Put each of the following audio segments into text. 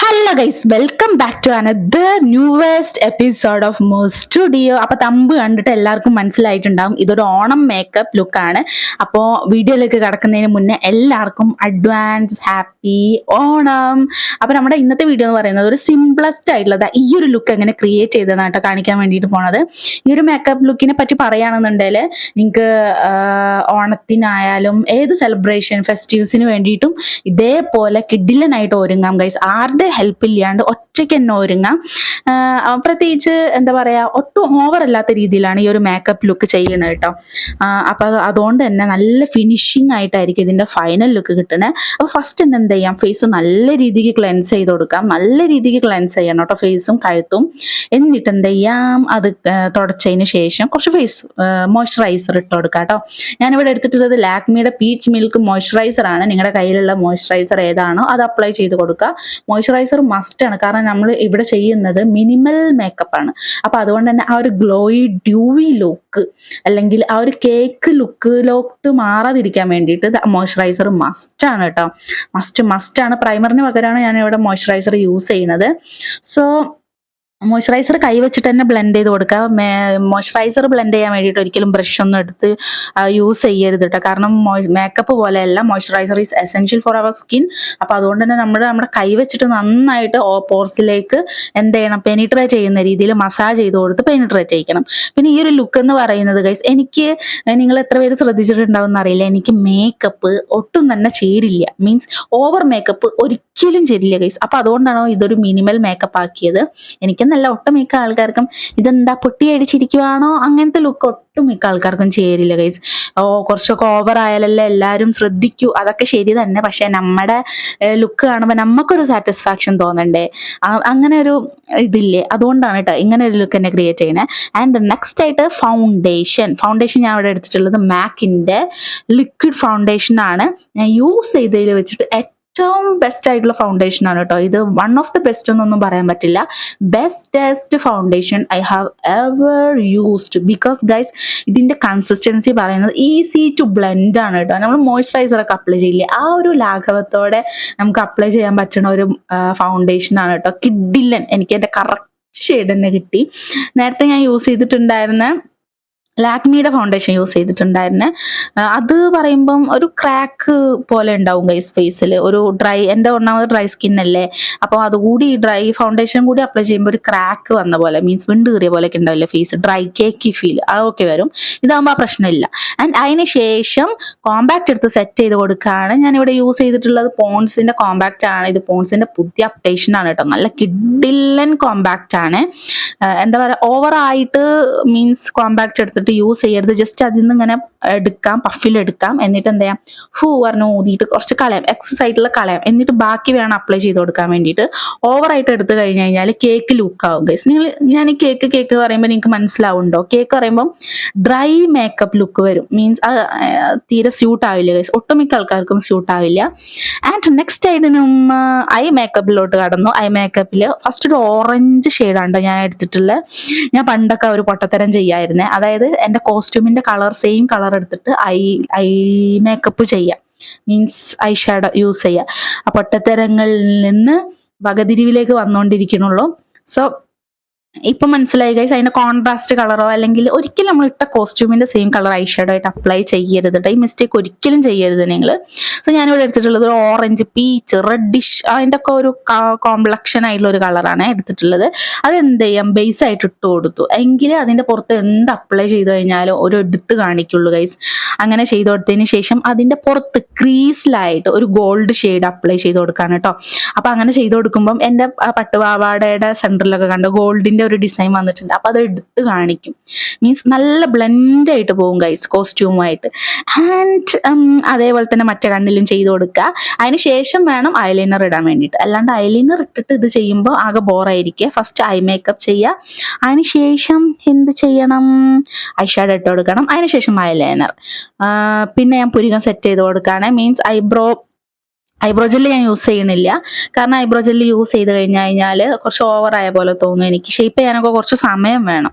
Hello guys welcome back to another newest episode of Mo studio അപ്പൊ thumb കണ്ടിട്ട് എല്ലാവർക്കും മനസ്സിലായിട്ടുണ്ടാവും ഇതൊരു ഓണം മേക്കപ്പ് ലുക്കാണ് അപ്പോൾ വീഡിയോയിലേക്ക് കടക്കുന്നതിന് മുന്നേ എല്ലാവർക്കും അഡ്വാൻസ് ഹാപ്പി ഓണം. അപ്പൊ നമ്മുടെ ഇന്നത്തെ വീഡിയോ എന്ന് പറയുന്നത് ഒരു സിംപ്ലസ്റ്റ് ആയിട്ടുള്ളത് ഈ ഒരു ലുക്ക് എങ്ങനെ ക്രിയേറ്റ് ചെയ്തതാണ് കേട്ടോ കാണിക്കാൻ വേണ്ടിയിട്ട് പോണത്. ഈ ഒരു മേക്കപ്പ് ലുക്കിനെ പറ്റി പറയുകയാണെന്നുണ്ടെങ്കിൽ നിങ്ങൾക്ക് ഓണത്തിനായാലും ഏത് സെലിബ്രേഷൻ ഫെസ്റ്റിവ്സിന് വേണ്ടിയിട്ടും ഇതേപോലെ കിഡിലനായിട്ട് ഒരുങ്ങാം ഗൈസ് ആരുടെ ഹെൽപ്പ് ഇല്ലാണ്ട് ഒരുങ്ങാം ആഹ് പ്രത്യേകിച്ച് എന്താ പറയാ ഒട്ടും ഓവർ അല്ലാത്ത രീതിയിലാണ് ഈ ഒരു മേക്കപ്പ് ലുക്ക് ചെയ്യുന്നത് കേട്ടോ അപ്പൊ അത് അതുകൊണ്ട് തന്നെ നല്ല ഫിനിഷിംഗ് ആയിട്ടായിരിക്കും ഇതിന്റെ ഫൈനൽ ലുക്ക് കിട്ടുന്നത് അപ്പൊ ഫസ്റ്റ് തന്നെ എന്ത് ചെയ്യാം? ഫേസ് നല്ല രീതിക്ക് ക്ലെൻസ് ചെയ്ത് കൊടുക്കാം. നല്ല രീതിക്ക് ക്ലെൻസ് ചെയ്യണം കേട്ടോ ഫേസും കഴുത്തും. എന്നിട്ട് എന്ത് ചെയ്യാം? അത് തുടച്ചതിന് ശേഷം കുറച്ച് ഫേസ് മോയ്സ്ചറൈസർ ഇട്ട് കൊടുക്കാം കേട്ടോ ഞാനിവിടെ എടുത്തിട്ടുള്ളത് ലാക്മിയുടെ പീച്ച് മിൽക്ക് മോയ്സ്ചറൈസർ ആണ്. നിങ്ങളുടെ കയ്യിലുള്ള മോയ്സ്ചറൈസർ ഏതാണോ അത് അപ്ലൈ ചെയ്ത് കൊടുക്കുക. മോയ്സ്ചറൈസർ മസ്റ്റ് ആണ്. കാരണം നമ്മൾ ഇവിടെ ചെയ്യുന്നത് മിനിമൽ മേക്കപ്പ് ആണ്. അപ്പൊ അതുകൊണ്ട് തന്നെ ആ ഒരു ഗ്ലോയി ഡ്യൂവി ലുക്ക് അല്ലെങ്കിൽ ആ ഒരു കേക്ക് ലുക്കിലോട്ട് മാറാതിരിക്കാൻ വേണ്ടിയിട്ട് മോയ്സ്ചറൈസർ മസ്റ്റ് ആണ് കേട്ടോ മസ്റ്റ് മസ്റ്റ് ആണ്. പ്രൈമറിന് പകരമാണ് ഞാൻ ഇവിടെ മോയ്സ്ചറൈസർ യൂസ് ചെയ്യുന്നത്. സോ മോയ്സ്ചറൈസർ കൈവച്ചിട്ട് തന്നെ ബ്ലെൻഡ് ചെയ്ത് കൊടുക്കുക മോയ്സ്ചറൈസർ ബ്ലെൻഡ് ചെയ്യാൻ വേണ്ടിയിട്ട് ഒരിക്കലും ബ്രഷ് ഒന്നും എടുത്ത് യൂസ് ചെയ്യരുത് കേട്ടോ കാരണം മേക്കപ്പ് പോലെയല്ല moisturiser is essential for our skin അപ്പൊ അതുകൊണ്ട് തന്നെ നമ്മൾ നമ്മുടെ കൈ വെച്ചിട്ട് നന്നായിട്ട് പോർസിലേക്ക് എന്ത് ചെയ്യണം? പെനിട്രേറ്റ് ചെയ്യുന്ന രീതിയിൽ മസാജ് ചെയ്ത് കൊടുത്ത് പെനിട്രേറ്റ് ചെയ്യിക്കണം. പിന്നെ ഈ ഒരു ലുക്ക് എന്ന് പറയുന്നത് ഗൈസ് എനിക്ക് നിങ്ങൾ എത്ര പേര് ശ്രദ്ധിച്ചിട്ടുണ്ടാവും എന്നറിയില്ല. എനിക്ക് മേക്കപ്പ് ഒട്ടും തന്നെ ചേരില്ല. മീൻസ് ഓവർ മേക്കപ്പ് ഒരിക്കലും ചേരില്ല ഗൈസ് അപ്പൊ അതുകൊണ്ടാണോ ഇതൊരു മിനിമൽ മേക്കപ്പ് ആക്കിയത്? എനിക്കെന്നല്ല ഒട്ടുമിക്ക ആൾക്കാർക്കും ഇതെന്താ പൊട്ടിയടിച്ചിരിക്കുവാണോ അങ്ങനത്തെ ലുക്ക് ഒട്ടുമിക്ക ആൾക്കാർക്കും ചേരില്ല ഗൈസ് ഓ കുറച്ചൊക്കെ ഓവർ ആയാലല്ലേ എല്ലാവരും ശ്രദ്ധിക്കൂ. അതൊക്കെ ശരി തന്നെ. പക്ഷെ നമ്മുടെ ലുക്ക് കാണുമ്പോൾ നമുക്കൊരു സാറ്റിസ്ഫാക്ഷൻ തോന്നണ്ടേ. അങ്ങനെ ഒരു ഇതില്ലേ? അതുകൊണ്ടാണ് കേട്ടോ ഇങ്ങനെ ഒരു ലുക്ക് തന്നെ ക്രിയേറ്റ് ചെയ്യുന്നത് ആൻഡ് നെക്സ്റ്റ് ആയിട്ട് ഫൗണ്ടേഷൻ ഫൗണ്ടേഷൻ ഞാൻ ഇവിടെ എടുത്തിട്ടുള്ളത് മാക്കിന്റെ ലിക്വിഡ് ഫൗണ്ടേഷൻ ആണ്. ഞാൻ യൂസ് ചെയ്തതിൽ വെച്ചിട്ട് ബെസ്റ്റ് ആയിട്ടുള്ള ഫൗണ്ടേഷൻ ആണ് കേട്ടോ ഇത്. വൺ ഓഫ് ദി ബെസ്റ്റ് എന്നൊന്നും പറയാൻ പറ്റില്ല. Bestest foundation I have ever used because guys ഇതിന്റെ കൺസിസ്റ്റൻസി പറയുന്നത് ഈസി ടു ബ്ലെൻഡ് ആണ് കേട്ടോ നമ്മൾ മോയ്സ്ചറൈസർ ഒക്കെ അപ്ലൈ ചെയ്യില്ലേ? ആ ഒരു ലാഘവത്തോടെ നമുക്ക് അപ്ലൈ ചെയ്യാൻ പറ്റുന്ന ഒരു ഫൗണ്ടേഷൻ ആണ് കേട്ടോ കിഡില്ലൻ എനിക്ക് എന്റെ കറക്റ്റ് ഷെയ്ഡ് തന്നെ കിട്ടി. നേരത്തെ ഞാൻ യൂസ് ചെയ്തിട്ടുണ്ടായിരുന്ന ലാക്മിയുടെ ഫൗണ്ടേഷൻ യൂസ് ചെയ്തിട്ടുണ്ടായിരുന്നെ. അത് പറയുമ്പം ഒരു ക്രാക്ക് പോലെ ഉണ്ടാവും ഗൈസ് ഫേസിൽ ഒരു ഡ്രൈ എന്റെ ഒന്നാമത് ഡ്രൈ സ്കിൻ അല്ലേ? അപ്പോൾ അതുകൂടി ഡ്രൈ ഫൗണ്ടേഷൻ കൂടി അപ്ലൈ ചെയ്യുമ്പോൾ ഒരു ക്രാക്ക് വന്ന പോലെ മീൻസ് വിണ്ട് കീറിയ പോലെയൊക്കെ ഉണ്ടാവില്ലേ ഫേസ് ഡ്രൈ കേക്കി ഫീൽ അതൊക്കെ വരും. ഇതാകുമ്പോൾ ആ പ്രശ്നമില്ല. ആൻഡ് അതിന് ശേഷം കോമ്പാക്ട് എടുത്ത് സെറ്റ് ചെയ്ത് കൊടുക്കുകയാണ് ഇവിടെ യൂസ് ചെയ്തിട്ടുള്ളത് പോൺസിന്റെ കോമ്പാക്റ്റ് ആണ്. ഇത് പോൺസിന്റെ പുതിയ അപ്ഡേഷൻ ആണ് കേട്ടോ. നല്ല കിഡില്ലൻ കോമ്പാക്റ്റ് ആണ്. എന്താ പറയുക ഓവറായിട്ട് മീൻസ് കോമ്പാക്ട് എടുത്തിട്ട് യൂസ് ചെയ്യരുത്. ജസ്റ്റ് അതിൽ നിന്ന് ഇങ്ങനെ എടുക്കാം പഫിൽ എടുക്കാം. എന്നിട്ട് എന്ത് ചെയ്യാം? ഫൂ പറഞ്ഞ് ഊതിയിട്ട് കുറച്ച് കളയാം. എക്സസ് ആയിട്ടുള്ള കളയാം. എന്നിട്ട് ബാക്കി വേണം അപ്ലൈ ചെയ്ത് കൊടുക്കാൻ വേണ്ടിയിട്ട്. ഓവറായിട്ട് എടുത്തു കഴിഞ്ഞ് കഴിഞ്ഞാൽ കേക്ക് ലുക്ക് ആവും ഗൈസ് നിങ്ങൾ ഞാൻ ഈ കേക്ക് കേക്ക് പറയുമ്പോൾ നിങ്ങൾക്ക് മനസ്സിലാവുണ്ടോ? കേക്ക് പറയുമ്പോൾ ഡ്രൈ മേക്കപ്പ് ലുക്ക് വരും. മീൻസ് അത് തീരെ സ്യൂട്ട് ആവില്ല ഗൈസ് ഒട്ടുമിക്ക ആൾക്കാർക്കും സ്യൂട്ട് ആവില്ല. ആൻഡ് നെക്സ്റ്റ് ആയിട്ട് ഐ മേക്കപ്പിലോട്ട് കടന്നു. ഐ മേക്കപ്പിൽ ഫസ്റ്റ് ഒരു ഓറഞ്ച് ഷെയ്ഡാണ് ഞാൻ എടുത്തിട്ടുള്ളത് ഞാൻ പണ്ടൊക്കെ ഒരു പൊട്ടത്തരം ചെയ്യായിരുന്നേ. അതായത് എന്റെ കോസ്റ്റ്യൂമിന്റെ കളർ സെയിം കളർ എടുത്തിട്ട് ഐ ഐ മേക്കപ്പ് ചെയ്യാം. മീൻസ് ഐ ഷാഡോ യൂസ് ചെയ്യുക ആ പൊട്ടത്തരങ്ങളിൽ നിന്ന് വകതിരിവിലേക്ക് വന്നുകൊണ്ടിരിക്കണുള്ളൂ സോ ഇപ്പൊ മനസ്സിലായി ഗൈസ് അതിന്റെ കോൺട്രാസ്റ്റ് കളറോ അല്ലെങ്കിൽ ഒരിക്കലും നമ്മൾ ഇട്ട കോസ്റ്റ്യൂമിന്റെ സെയിം കളർ ഐ ഷാഡോ ആയിട്ട് അപ്ലൈ ചെയ്യരുത് ഈ മിസ്റ്റേക്ക് ഒരിക്കലും ചെയ്യരുത് നിങ്ങൾ സോ ഞാനിവിടെ എടുത്തിട്ടുള്ളത് ഓറഞ്ച് പീച്ച് റെഡിഷ് അതിന്റെ ഒക്കെ ഒരു കോംപ്ലക്ഷൻ ആയിട്ടുള്ള ഒരു കളറാണ് എടുത്തിട്ടുള്ളത്. അത് എന്ത് ചെയ്യാം? ബേസ് ആയിട്ട് ഇട്ട് കൊടുത്തു. എങ്കിൽ അതിന്റെ പുറത്ത് എന്ത് അപ്ലൈ ചെയ്തു കഴിഞ്ഞാലും ഒരു എടുത്ത് കാണിക്കുള്ളൂ ഗൈസ് അങ്ങനെ ചെയ്ത് കൊടുത്തതിന് ശേഷം അതിന്റെ പുറത്ത് ക്രീസിലായിട്ട് ഒരു ഗോൾഡ് ഷെയ്ഡ് അപ്ലൈ ചെയ്ത് കൊടുക്കാണ് കേട്ടോ അപ്പൊ അങ്ങനെ ചെയ്ത് കൊടുക്കുമ്പോൾ എന്റെ പട്ടുപാവാടയുടെ സെന്ററിലൊക്കെ കണ്ട് ഗോൾഡിന്റെ ഒരു ഡിസൈൻ വന്നിട്ടുണ്ട്. അപ്പൊ അത് എടുത്ത് കാണിക്കും. മീൻസ് നല്ല ബ്ലെൻഡ് ആയിട്ട് പോകും ഗൈസ് കോസ്റ്റ്യൂമായിട്ട് ആൻഡ് അതേപോലെ തന്നെ മറ്റേ കണ്ണിലും ചെയ്ത് കൊടുക്കുക. അതിന് ശേഷം വേണം ഐലൈനർ ഇടാൻ വേണ്ടിയിട്ട്. അല്ലാണ്ട് ഐലൈനർ ഇട്ടിട്ട് ഇത് ചെയ്യുമ്പോൾ ആകെ ബോറായിരിക്കുക ഫസ്റ്റ് ഐ മേക്കപ്പ് ചെയ്യുക. അതിന് ശേഷം എന്ത് ചെയ്യണം? ഐഷാഡ് ഷാഡ് ഇട്ട് കൊടുക്കണം. അതിന് ശേഷം ഐലൈനർ പിന്നെ ഞാൻ പുരികം സെറ്റ് ചെയ്ത് കൊടുക്കുകയാണ്. മീൻസ് ഐബ്രോ ഐബ്രോ ജെല്ല് ഞാൻ യൂസ് ചെയ്യുന്നില്ല കാരണം ഐബ്രോ ജെല്ല് യൂസ് ചെയ്ത് കഴിഞ്ഞു കഴിഞ്ഞാൽ കുറച്ച് ഓവർ ആയ പോലെ തോന്നും എനിക്ക്. ഷേപ്പ് ചെയ്യാനൊക്കെ കുറച്ച് സമയം വേണം.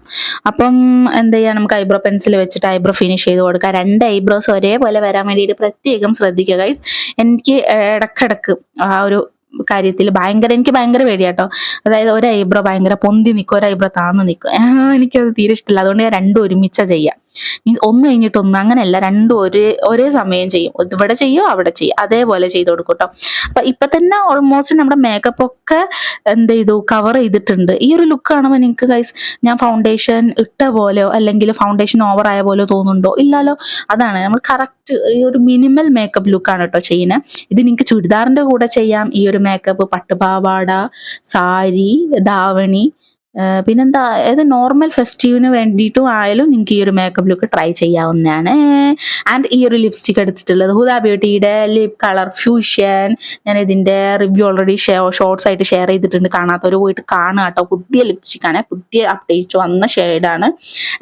അപ്പം എന്ത് ചെയ്യാം? നമുക്ക് ഐബ്രോ പെൻസിൽ വെച്ചിട്ട് ഐബ്രോ ഫിനിഷ് ചെയ്ത് കൊടുക്കുക രണ്ട് ഐബ്രോസ് ഒരേപോലെ വരാൻ വേണ്ടിയിട്ട് പ്രത്യേകം ശ്രദ്ധിക്കുക ഗൈസ് എനിക്ക് ഇടക്കിടക്ക് ആ ഒരു കാര്യത്തിൽ ഭയങ്കര എനിക്ക് ഭയങ്കര പേടിയാട്ടോ അതായത് ഒരു ഐബ്രോ ഭയങ്കര പൊന്തി നിൽക്കും ഒരു ഐബ്രോ താന്ന് നിൽക്കും എനിക്കത് തീരെ ഇഷ്ടമില്ല അതുകൊണ്ട് ഞാൻ രണ്ടും ഒരുമിച്ച ചെയ്യാം. മീൻസ് ഒന്ന് കഴിഞ്ഞിട്ട് ഒന്ന് അങ്ങനെയല്ല രണ്ടും ഒരേ ഒരേ സമയം ചെയ്യും. ഇവിടെ ചെയ്യോ അവിടെ ചെയ്യും. അതേപോലെ ചെയ്ത് കൊടുക്കും കേട്ടോ അപ്പൊ ഇപ്പൊ തന്നെ ഓൾമോസ്റ്റ് നമ്മുടെ മേക്കപ്പ് ഒക്കെ എന്ത് ചെയ്തു കവർ ചെയ്തിട്ടുണ്ട്. ഈ ഒരു ലുക്ക് കാണുമ്പോൾ നിങ്ങൾക്ക് ഗൈസ് ഞാൻ ഫൗണ്ടേഷൻ ഇട്ട പോലെയോ അല്ലെങ്കിൽ ഫൗണ്ടേഷൻ ഓവർ ആയ പോലെയോ തോന്നുന്നുണ്ടോ? ഇല്ലല്ലോ അതാണ്. നമ്മൾ കറക്റ്റ് ഈ ഒരു മിനിമൽ മേക്കപ്പ് ലുക്കാണ് കേട്ടോ ചെയ്യുന്നത് ഇത് നിങ്ങൾക്ക് ചുരിദാറിന്റെ കൂടെ ചെയ്യാം. ഈ ഒരു മേക്കപ്പ് പട്ടുപാവാട സാരി ധാവണി പിന്നെന്താ ഏത് നോർമൽ ഫെസ്റ്റീവിന് വേണ്ടിയിട്ടും ആയാലും നിങ്ങൾക്ക് ഈ ഒരു മേക്കപ്പ് ലുക്ക് ട്രൈ ചെയ്യാവുന്നതാണ്. ആൻഡ് ഈ ഒരു ലിപ്സ്റ്റിക് എടുത്തിട്ടുള്ളത്. ഹുദ ബ്യൂട്ടിയുടെ ലിപ് കളർ ഫ്യൂഷൻ ഞാൻ ഇതിന്റെ റിവ്യൂ ഓൾറെഡി ഷോർട്സ് ആയിട്ട് ഷെയർ ചെയ്തിട്ടുണ്ട്. കാണാത്തവർ പോയിട്ട് കാണുക കേട്ടോ. പുതിയ ലിപ്സ്റ്റിക് ആണ്. പുതിയ അപ്ഡേറ്റ് വന്ന ഷെയ്ഡാണ്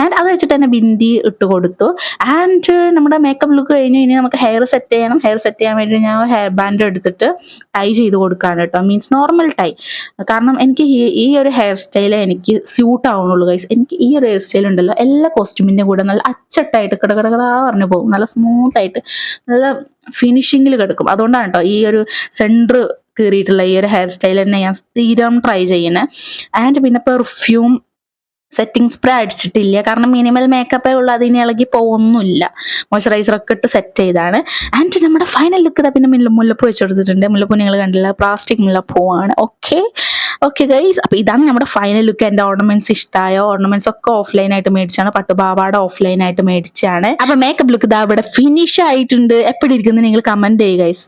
ആൻഡ് അത് വെച്ചിട്ട് തന്നെ ബിന്ദി ഇട്ട് കൊടുത്തു. ആൻഡ് നമ്മുടെ മേക്കപ്പ് ലുക്ക് കഴിഞ്ഞ് ഇനി നമുക്ക് ഹെയർ സെറ്റ് ചെയ്യണം. ഹെയർ സെറ്റ് ചെയ്യാൻ വേണ്ടി ഞാൻ ഹെയർ ബാൻഡ് എടുത്തിട്ട് ടൈ ചെയ്ത് കൊടുക്കാണ് കേട്ടോ. മീൻസ് നോർമൽ ടൈ കാരണം എനിക്ക് ഈ ഒരു ഹെയർ സ്റ്റൈലേ എനിക്ക് സ്യൂട്ട് ആവുന്നുള്ളൂ ഗൈസ് എനിക്ക് ഈ ഒരു ഹെയർ സ്റ്റൈൽ ഉണ്ടല്ലോ. എല്ലാ കോസ്റ്റ്യൂമിന്റെ കൂടെ നല്ല അച്ചട്ടായിട്ട് കിട കിട പറഞ്ഞു പോകും. നല്ല സ്മൂത്ത് ആയിട്ട് നല്ല ഫിനിഷിങ്ങിൽ കിടക്കും. അതുകൊണ്ടാണ് കേട്ടോ ഈ ഒരു സെന്റർ കീറിയിട്ടുള്ള ഈ ഒരു ഹെയർ സ്റ്റൈൽ തന്നെ ഞാൻ സ്ഥിരം ട്രൈ ചെയ്യുന്നത് ആൻഡ് പിന്നെ പെർഫ്യൂം സെറ്റിംഗ് സ്പ്രേ അടിച്ചിട്ടില്ല. കാരണം മിനിമൽ മേക്കപ്പേ ഉള്ളൂ. അതിന് ഇളകി പോകുന്നില്ല മോയ്സ്ചറൈസർ ഒക്കെ ഇട്ട് സെറ്റ് ചെയ്താണ്. ആൻഡ് നമ്മുടെ ഫൈനൽ ലുക്ക് ഇതാ പിന്നെ മുല്ല മുല്ലപ്പൂ വെച്ചെടുത്തിട്ടുണ്ട്. മുല്ലപ്പൂ നിങ്ങൾ കണ്ടില്ല. പ്ലാസ്റ്റിക് മുല്ലപ്പൂവാണ്. ഓക്കെ ഓക്കെ ഗൈസ് അപ്പോൾ ഇതാണ് നമ്മുടെ ഫൈനൽ ലുക്ക് എന്റെ ഓർണമെന്റ്സ് ഇഷ്ടമായ ഓർണമെന്റ്സ് ഒക്കെ ഓഫ്ലൈൻ ആയിട്ട് മേടിച്ചാണ്? പട്ടുപാവാട ഓഫ്ലൈൻ ആയിട്ട് മേടിച്ചാണ്. അപ്പോൾ മേക്കപ്പ് ലുക്ക് ഇതാ ഇവിടെ ഫിനിഷ് ആയിട്ടുണ്ട്. എപ്പോഴും നിങ്ങൾ കമന്റ് ചെയ്യുക ഗൈസ്